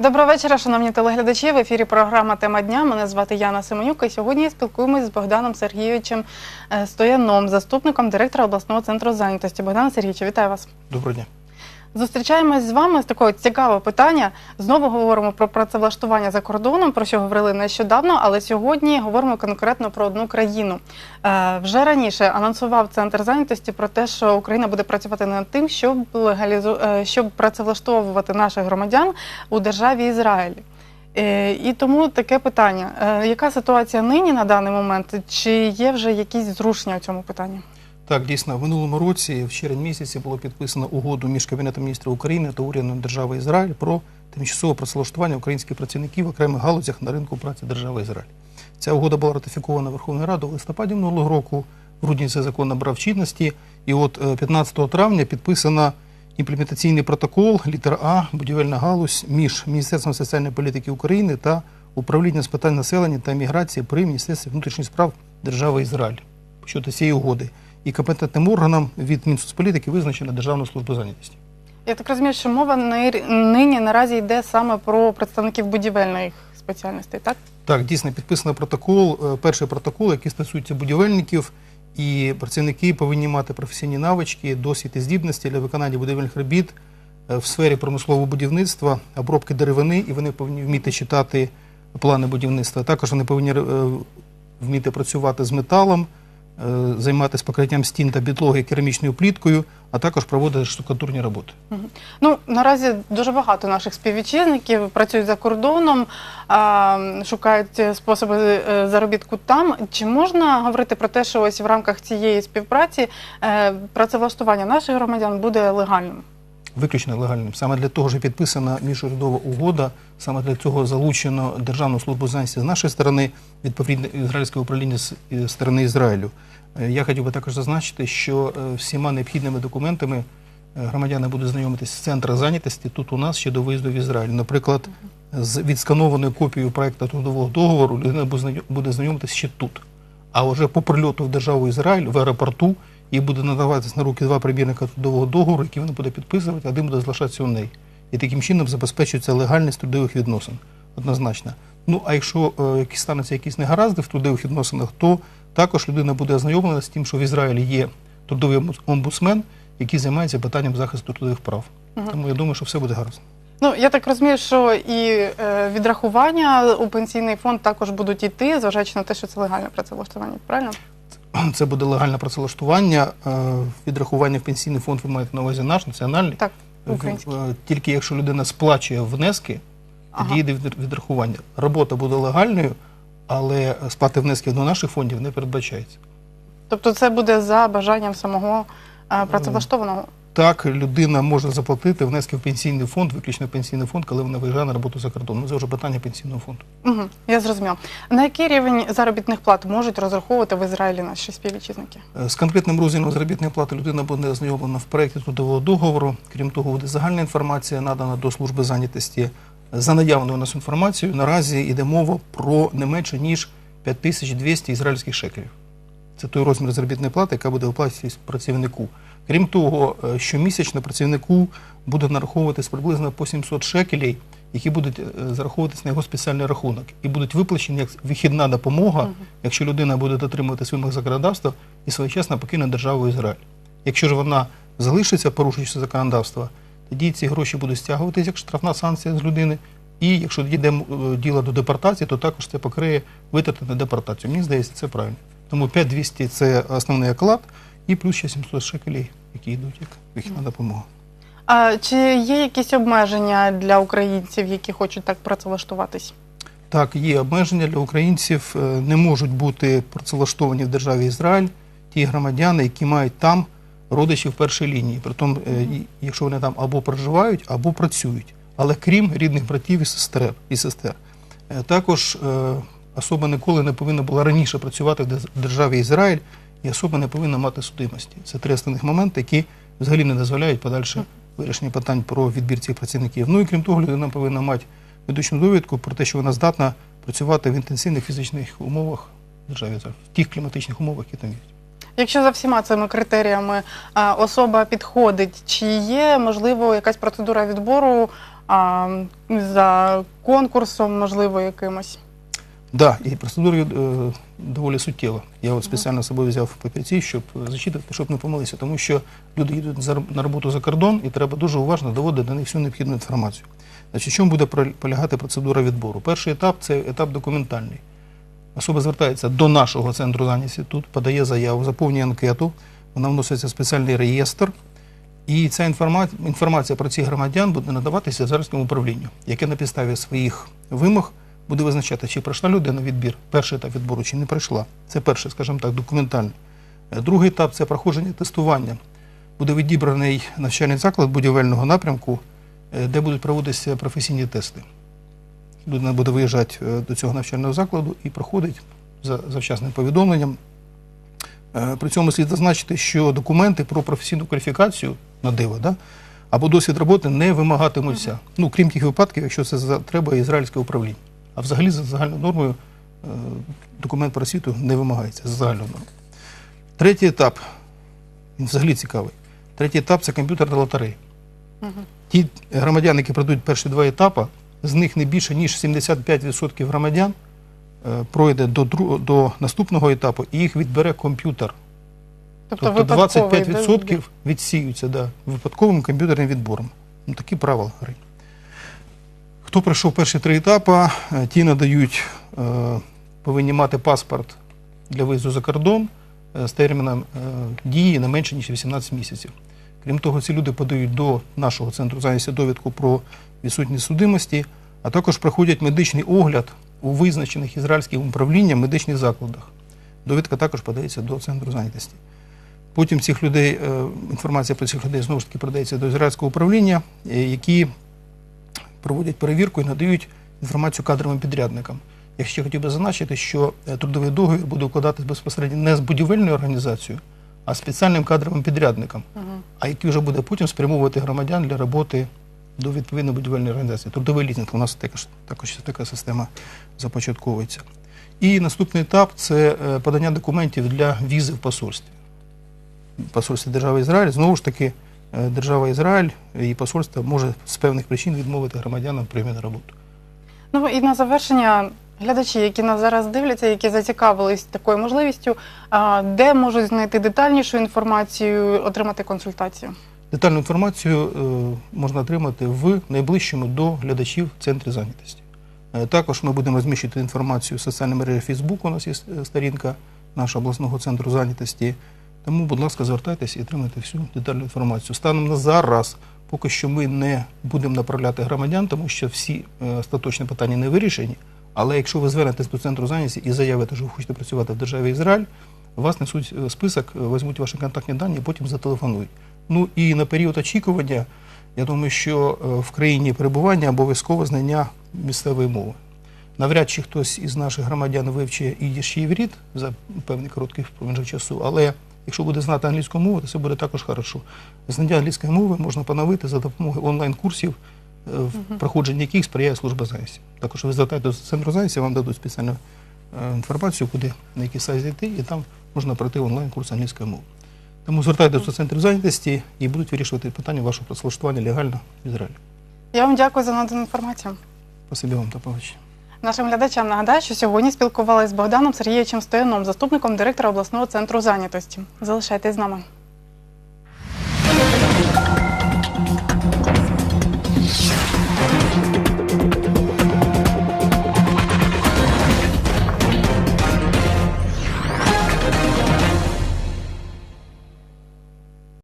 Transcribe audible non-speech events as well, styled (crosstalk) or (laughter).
Доброго вечора, шановні телеглядачі. В ефірі програма Тема дня. Мене звати Яна Семенюк. І сьогодні спілкуємось з Богданом Сергійовичем е, Стояном, заступником директора обласного центру зайнятості. Богдан Сергійович, вітаю вас. Доброго дня. Зустрічаємось з вами з такого цікавого питання. Знову говоримо про працевлаштування за кордоном, про що говорили нещодавно, але сьогодні говоримо конкретно про одну країну. Е, вже раніше анонсував центр зайнятості про те, що Україна буде працювати над тим, щоб легалізу... е, щоб працевлаштовувати наших громадян у державі Ізраїль. Е, І тому таке питання: Е, яка ситуація нині на даний момент? Чи є вже якісь зрушення у цьому питанні? Так, дійсно, в минулому році, в червні місяці, було підписано угоду між Кабінетом міністрів України та урядом держави Ізраїль про тимчасове працевлаштування українських працівників в окремих галузях на ринку праці держави Ізраїль. Ця угода була ратифікована Верховною Радою в листопаді минулого року. В грудні цей закон набрав чинності. І от е, 15 травня підписано імплементаційний протокол літера А будівельна галузь між Міністерством соціальної політики України та управлінням з питань населення та міграції при Міністерстві внутрішніх справ держави Ізраїль щодо цієї угоди. І компетентним органом від Мінсоцполітики визначена Державна служба зайнятості. Я так розумію, що мова нині наразі йде саме про представників будівельних спеціальностей, так? Так, дійсно підписано протокол, е, перший протокол, який стосується будівельників, і працівники повинні мати професійні навички, досвід і здібності для виконання будівельних робіт е, в сфері промислового будівництва, обробки деревини, і вони повинні вміти читати плани будівництва. Також вони повинні е, вміти працювати з металом, займатися покриттям стін та підлоги керамічною пліткою, а також проводити штукатурні роботи. Ну наразі дуже багато наших співвітчизників працюють за кордоном, шукають способи е, заробітку там. Чи можна говорити про те, що ось в рамках цієї співпраці е, працевлаштування наших громадян буде легальним? Виключно легальним. Саме для того і підписана міжурядова угода, саме для цього залучено Державну службу зайнятості з нашої сторони, відповідно ізраїльське управління з е, сторони Ізраїлю. Е, Я хотів би також зазначити, що е, всіма необхідними документами громадяни будуть знайомитися з центру зайнятості тут у нас ще до виїзду в Ізраїль. Наприклад, з відсканованою копією проекту трудового договору людина буде знайом- буде знайомитися ще тут. А вже по прильоту в державу Ізраїль в аеропорту їй буде надаватися на руки два примірника трудового договору, які вона буде підписувати, а один буде залишатися у неї. І таким чином забезпечується легальність трудових відносин. Однозначно. Ну а якщо е, стануться якісь негаразди в трудових відносинах, то також людина буде ознайомлена з тим, що в Ізраїлі є трудовий омбудсмен, який займається питанням захисту трудових прав. Тому я думаю, що все буде гаразд. Ну я так розумію, що і е, відрахування у пенсійний фонд також будуть йти, зважаючи на те, що це легальне працевлаштування. Правильно? (clears throat) Це буде легальне працевлаштування. Е, Відрахування в пенсійний фонд ви маєте на увазі наш національний. Так, український. е, Тільки якщо людина сплачує внески, тоді йде відрахування. Робота буде легальною, але сплати внесків до наших фондів не передбачається. Тобто це буде за бажанням самого е, працевлаштованого. Так, людина може заплатити внески в пенсійний фонд, виключно в пенсійний фонд, коли вона виїжджає на роботу за кордон. Ну, це вже питання пенсійного фонду. Угу, я зрозуміла. На який рівень заробітних плат можуть розраховувати в Ізраїлі наші співвітчизники? Е, З конкретним розміром заробітної плати людина буде ознайомлена в проєкті трудового договору. Крім того, буде загальна інформація надана до служби зайнятості. За наявною у нас інформацією, наразі йде мова про не менше ніж 5200 ізраїльських шекелів. Це той розмір заробітної плати, яка буде оплачуватись працівнику. Крім того, е, щомісячно працівнику буде нараховуватись приблизно по 700 шекелей, які будуть е, зараховуватись на його спеціальний рахунок і будуть виплачені як вихідна допомога, якщо людина буде дотримуватись вимог законодавства і своєчасно покине державу Ізраїль. Якщо ж вона залишиться, порушуючи законодавство, тоді ці гроші будуть стягуватись як штрафна санкція з людини. І якщо дійде е, діло до депортації, то також це покриє витрати на депортацію. Мені здається, це правильно. Тому 5200 – це основний оклад, і плюс ще 700 шекелей, які йдуть як вихідна допомога. А чи є якісь обмеження для українців, які хочуть так працевлаштуватись? Так, є обмеження для українців. е, Не можуть бути працевлаштовані в державі Ізраїль ті громадяни, які мають там родичів першої лінії. Притом, е, якщо вони там або проживають, або працюють. Але крім рідних братів і сестер. І сестер. Е, Також особа ніколи не повинна була раніше працювати в державі Ізраїль, і особа не повинна мати судимості. Це три основних моменти, які взагалі не дозволяють подальше вирішення питань про відбір цих працівників. Ну і крім того, людина повинна мати медичну довідку про те, що вона здатна працювати в інтенсивних фізичних умовах в державі Ізраїль, в тих кліматичних умовах, які там є. Якщо за всіма цими критеріями а, особа підходить, чи є можливо якась процедура відбору а, за конкурсом, можливо, якимось. Да, і процедура е, доволі суттєва. Я от спеціально з собою взяв папірці, щоб зачитати, щоб не помилитися, тому що люди їдуть на роботу за кордон, і треба дуже уважно доводити до них всю необхідну інформацію. Значить, чому буде полягати процедура відбору? Перший етап це етап документальний. Особа звертається до нашого центру зайнятості, тут подає заяву, заповнює анкету, вона вноситься в спеціальний реєстр, і ця інформація, інформація про цих громадян буде надаватися Зерському управлінню, яке на підставі своїх вимог буде визначати, чи пройшла людина відбір, перший етап відбору, чи не пройшла. Це перший, скажімо так, документальний. Другий етап це проходження тестування. Буде відібраний навчальний заклад будівельного напрямку, е, де будуть проводитися професійні тести. Людина буде виїжджати е, до цього навчального закладу і проходить за завчасним повідомленням. Е, При цьому слід зазначити, що документи про професійну кваліфікацію на диво, да, або досвід роботи не вимагатимуться. Ну, крім тих випадків, якщо це треба ізраїльське управління. А взагалі за загальною нормою е, документ про освіту не вимагається за загальною нормою. Третій етап, він взагалі цікавий. Третій етап це комп'ютерна лотерея. Ті громадяни, які пройдуть перші два етапи, з них не більше ніж 75% громадян е, пройде до, до наступного етапу і їх відбере комп'ютер. Тобто, Тобто 25% відсіються да, випадковим комп'ютерним відбором. Ну, такі правила гри. Хто пройшов перші три етапи, е, ті надають, е, повинні мати паспорт для виїзду за кордон е, з терміном дії не менше, ніж 18 місяців. Крім того, ці люди подають до нашого центру зайнятості довідку про відсутність судимості, а також проходять медичний огляд у визначених ізраїльським управлінням медичних закладах. Довідка також подається до центру зайнятості. Потім цих людей, інформація про цих людей знову ж таки передається до ізраїльського управління, які проводять перевірку і надають інформацію кадровим підрядникам. Я ще хотів би зазначити, що е, трудовий договір буде укладатись безпосередньо не з будівельною організацією, а спеціальним кадровим підрядником, а який вже буде потім спрямовувати громадян для роботи до відповідної будівельної організації. Трудовий лізинг у нас також, також така система започатковується. І наступний етап це е, подання документів для візи в посольстві. Посольстві держави Ізраїль. Знову ж таки, держава Ізраїль і посольство може з певних причин відмовити громадянам приймі на роботу. Ну і на завершення, глядачі, які нас зараз дивляться, які зацікавились такою можливістю, де можуть знайти детальнішу інформацію, отримати консультацію? Детальну інформацію е, можна отримати в найближчому до глядачів центрі зайнятості. Е, Також ми будемо розміщувати інформацію в соціальній мережі Facebook, у нас є е, сторінка нашого обласного центру зайнятості. Тому, будь ласка, звертайтеся і отримайте всю детальну інформацію. Станом на зараз, поки що ми не будемо направляти громадян, тому що всі е, остаточні питання не вирішені. Але якщо ви звернетесь до центру зайнятості і заявите, що ви хочете працювати в державі Ізраїль, вас несуть е, список, е, візьмуть ваші контактні дані і потім зателефонують. Ну і на період очікування, я думаю, що в країні перебування обов'язково знання місцевої мови. Навряд чи хтось із наших громадян вивчить ідіш і іврит за певний короткий проміжок часу, але якщо буде знати англійську мову, то це буде також хорошо. Знання англійської мови можна поновити за допомогою онлайн-курсів, е, в проходженні яких сприяє служба зайнятості. Також ви звертаєтеся до центру зайнятості, вам дадуть спеціальну е, інформацію, куди на який сайт зайти, і там можна пройти онлайн-курс англійської мови. Тому звертайтеся до центру зайнятості і будуть вирішувати питання вашого працевлаштування легально в Ізраїлі. Я вам дякую за надану інформацію. Спасибі вам, до побачення. Нашим глядачам нагадаю, що сьогодні спілкувалися з Богданом Сергійовичем Стояном, заступником директора обласного центру зайнятості. Залишайтесь з нами.